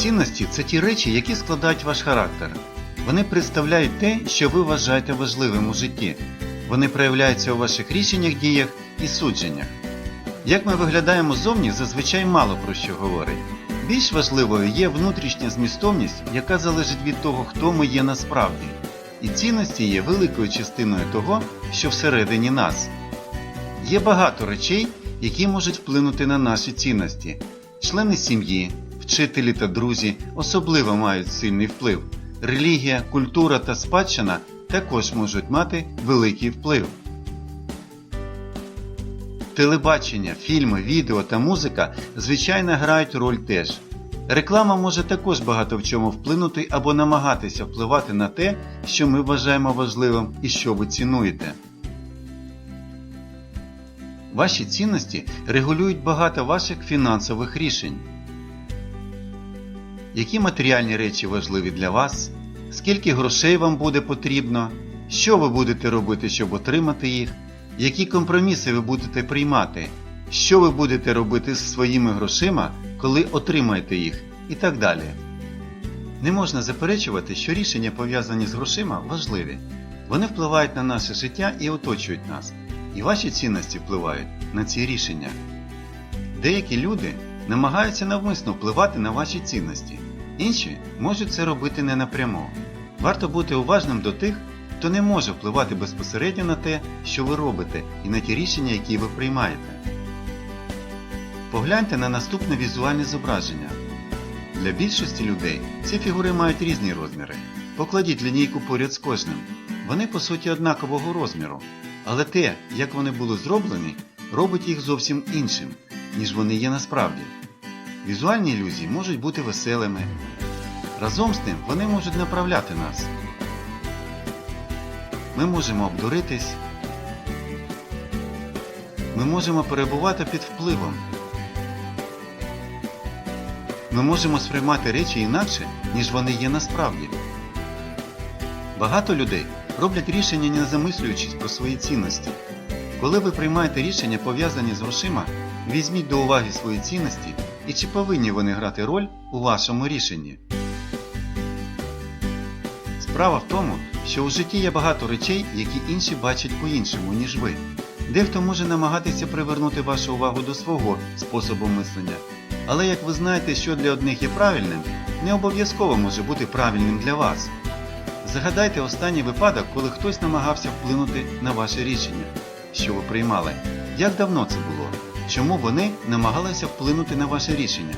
Цінності це ті речі, які складають ваш характер. Вони представляють те, що ви вважаєте важливим у житті. Вони проявляються у ваших рішеннях, діях і судженнях. Як ми виглядаємо зовні, зазвичай мало про що говорить. Більш важливою є внутрішня змістовність, яка залежить від того, хто ми є насправді. І цінності є великою частиною того, що всередині нас. Є багато речей, які можуть вплинути на наші цінності. Члени сім'ї, вчителі та друзі особливо мають сильний вплив. Релігія, культура та спадщина також можуть мати великий вплив. Телебачення, фільми, відео та музика звичайно грають роль теж. Реклама може також багато в чому вплинути або намагатися впливати на те, що ми вважаємо важливим і що ви цінуєте. Ваші цінності регулюють багато ваших фінансових рішень. Які матеріальні речі важливі для вас? Скільки грошей вам буде потрібно? Що ви будете робити, щоб отримати їх? Які компроміси ви будете приймати? Що ви будете робити з своїми грошима, коли отримаєте їх? І так далі. Не можна заперечувати, що рішення, пов'язані з грошима, важливі. Вони впливають на наше життя і оточують нас. І ваші цінності впливають на ці рішення. Деякі люди намагаються навмисно впливати на ваші цінності, інші можуть це робити не напряму. Варто бути уважним до тих, хто не може впливати безпосередньо на те, що ви робите, і на ті рішення, які ви приймаєте. Погляньте на наступне візуальне зображення. Для більшості людей ці фігури мають різні розміри. Покладіть лінійку поряд з кожним. Вони по суті однакового розміру. Але те, як вони були зроблені, робить їх зовсім іншим, ніж вони є насправді. Візуальні ілюзії можуть бути веселими. Разом з тим вони можуть направляти нас. Ми можемо обдуритись. Ми можемо перебувати під впливом. Ми можемо сприймати речі інакше, ніж вони є насправді. Багато людей роблять рішення не замислюючись про свої цінності. Коли ви приймаєте рішення, пов'язані з грошима, візьміть до уваги свої цінності і чи повинні вони грати роль у вашому рішенні. Справа в тому, що у житті є багато речей, які інші бачать по-іншому, ніж ви. Дехто може намагатися привернути вашу увагу до свого способу мислення. Але як ви знаєте, що для одних є правильним, не обов'язково може бути правильним для вас. Загадайте останній випадок, коли хтось намагався вплинути на ваше рішення, що ви приймали. Як давно це було? Чому вони намагалися вплинути на ваше рішення?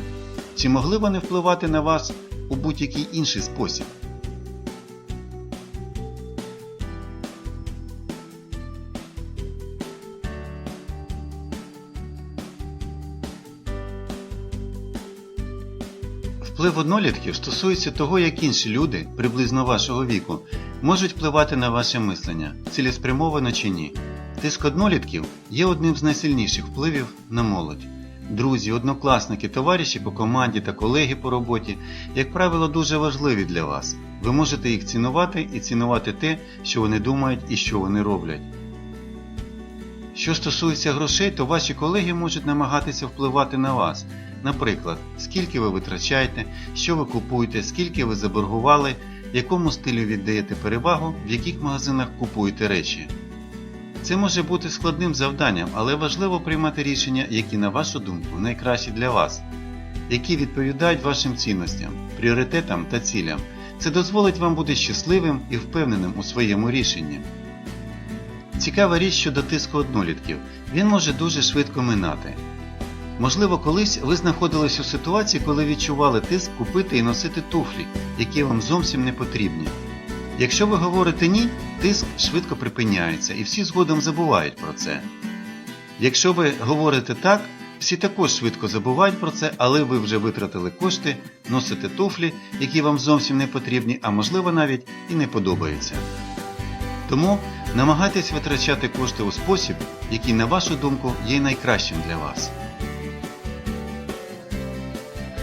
Чи могли вони впливати на вас у будь-який інший спосіб? Вплив однолітків стосується того, як інші люди, приблизно вашого віку, можуть впливати на ваше мислення, цілеспрямовано чи ні. Тиск однолітків є одним з найсильніших впливів на молодь. Друзі, однокласники, товариші по команді та колеги по роботі, як правило, дуже важливі для вас. Ви можете їх цінувати і цінувати те, що вони думають і що вони роблять. Що стосується грошей, то ваші колеги можуть намагатися впливати на вас. Наприклад, скільки ви витрачаєте, що ви купуєте, скільки ви заборгували, якому стилю віддаєте перевагу, в яких магазинах купуєте речі. Це може бути складним завданням, але важливо приймати рішення, які, на вашу думку, найкращі для вас, які відповідають вашим цінностям, пріоритетам та цілям. Це дозволить вам бути щасливим і впевненим у своєму рішенні. Цікава річ щодо тиску однолітків. Він може дуже швидко минати. Можливо, колись ви знаходились у ситуації, коли відчували тиск купити і носити туфлі, які вам зовсім не потрібні. Якщо ви говорите ні, тиск швидко припиняється і всі згодом забувають про це. Якщо ви говорите так, всі також швидко забувають про це, але ви вже витратили кошти, носите туфлі, які вам зовсім не потрібні, а можливо навіть і не подобаються. Тому намагайтесь витрачати кошти у спосіб, який, на вашу думку, є найкращим для вас.